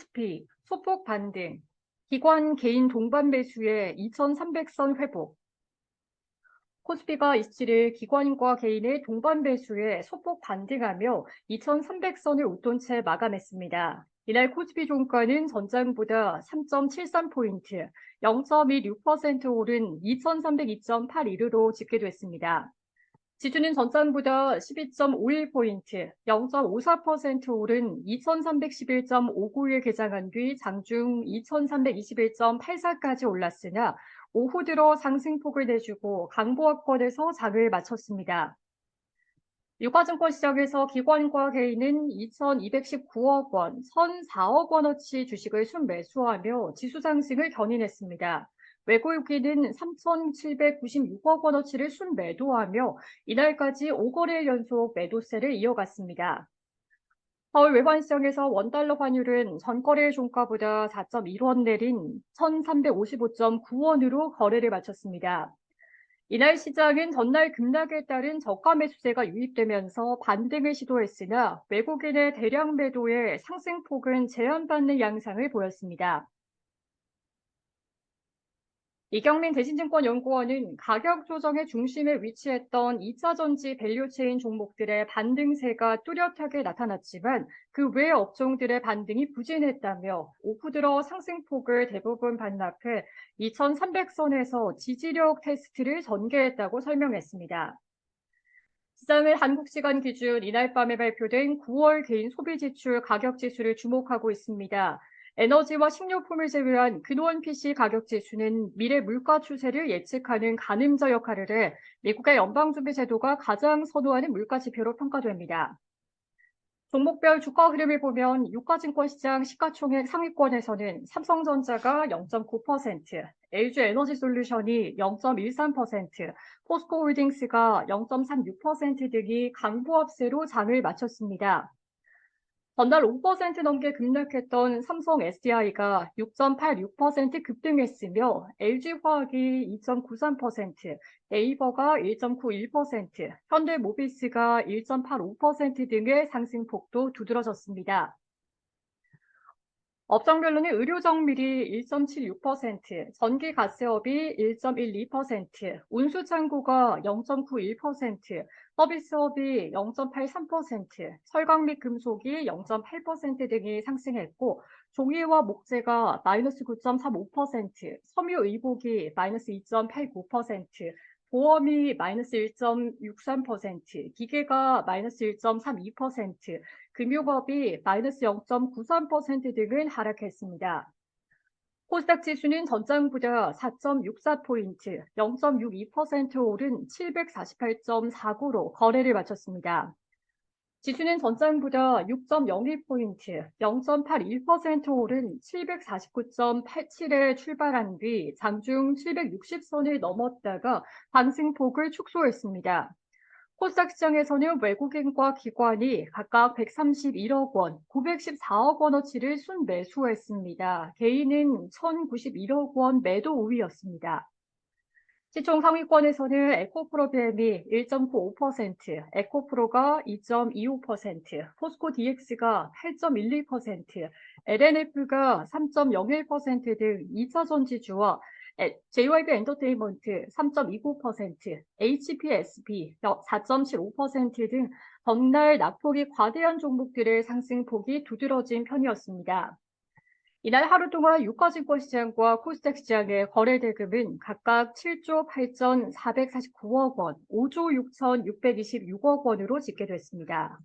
코스피, 소폭 반등, 기관 개인 동반 매수의 2,300선 회복. 코스피가 27일 기관과 개인의 동반 매수에 소폭 반등하며 2,300선을 웃돈 채 마감했습니다. 이날 코스피 종가는 전장보다 3.73포인트, 0.16% 오른 2,302.81으로 집계됐습니다. 지수는 전장보다 12.51포인트, 0.54% 오른 2311.59에 개장한 뒤 장중 2321.84까지 올랐으나 오후 들어 상승폭을 내주고 강보합권에서 장을 마쳤습니다. 유가증권 시장에서 기관과 개인은 2,219억 원, 1,004억 원어치 주식을 순매수하며 지수 상승을 견인했습니다. 외국인은 3,796억 원어치를 순매도하며 이날까지 5거래 연속 매도세를 이어갔습니다. 서울 외환시장에서 원달러 환율은 전거래 종가보다 4.1원 내린 1,355.9원으로 거래를 마쳤습니다. 이날 시장은 전날 급락에 따른 저가 매수세가 유입되면서 반등을 시도했으나 외국인의 대량 매도에 상승폭은 제한받는 양상을 보였습니다. 이경민 대신증권 연구원은 가격 조정의 중심에 위치했던 2차 전지 밸류체인 종목들의 반등세가 뚜렷하게 나타났지만 그 외 업종들의 반등이 부진했다며 오후 들어 상승폭을 대부분 반납해 2300선에서 지지력 테스트를 전개했다고 설명했습니다. 시장은 한국 시간 기준 이날 밤에 발표된 9월 개인 소비 지출 가격 지수를 주목하고 있습니다. 에너지와 식료품을 제외한 근원 PC 가격 지수는 미래 물가 추세를 예측하는 가늠자 역할을 해 미국의 연방준비제도가 가장 선호하는 물가 지표로 평가됩니다. 종목별 주가 흐름을 보면 유가증권 시장 시가총액 상위권에서는 삼성전자가 0.9%, LG 에너지 솔루션이 0.13%, 포스코 홀딩스가 0.36% 등이 강보합세로 장을 마쳤습니다. 전날 5% 넘게 급락했던 삼성 SDI가 6.86% 급등했으며 LG화학이 2.93%, 네이버가 1.91%, 현대모비스가 1.85% 등의 상승폭도 두드러졌습니다. 업종별로는 의료정밀이 1.76%, 전기가스업이 1.12%, 운수창고가 0.91%, 서비스업이 0.83%, 철강 및 금속이 0.8% 등이 상승했고 종이와 목재가 마이너스 9.35%, 섬유의복이 마이너스 2.89%, 보험이 마이너스 1.63%, 기계가 마이너스 1.32%, 금융업이 마이너스 0.93% 등을 하락했습니다. 코스닥 지수는 전장보다 4.64포인트, 0.62% 오른 748.49로 거래를 마쳤습니다. 지수는 전장보다 6.01포인트, 0.81% 오른 749.87에 출발한 뒤 장중 760선을 넘었다가 반승폭을 축소했습니다. 코스닥 시장에서는 외국인과 기관이 각각 131억 원, 914억 원어치를 순매수했습니다. 개인은 1,091억 원 매도 우위였습니다. 시총 상위권에서는 에코프로 BM이 1.95%, 에코프로가 2.25%, 포스코 DX가 8.12%, LNF가 3.01%등 2차 전지주와 JYP 엔터테인먼트 3.29%, HPSB 4.75%등 전날 낙폭이 과대한 종목들의 상승폭이 두드러진 편이었습니다. 이날 하루 동안 유가증권 시장과 코스닥 시장의 거래 대금은 각각 7조 8천 449억 원, 5조 6천 626억 원으로 집계됐습니다.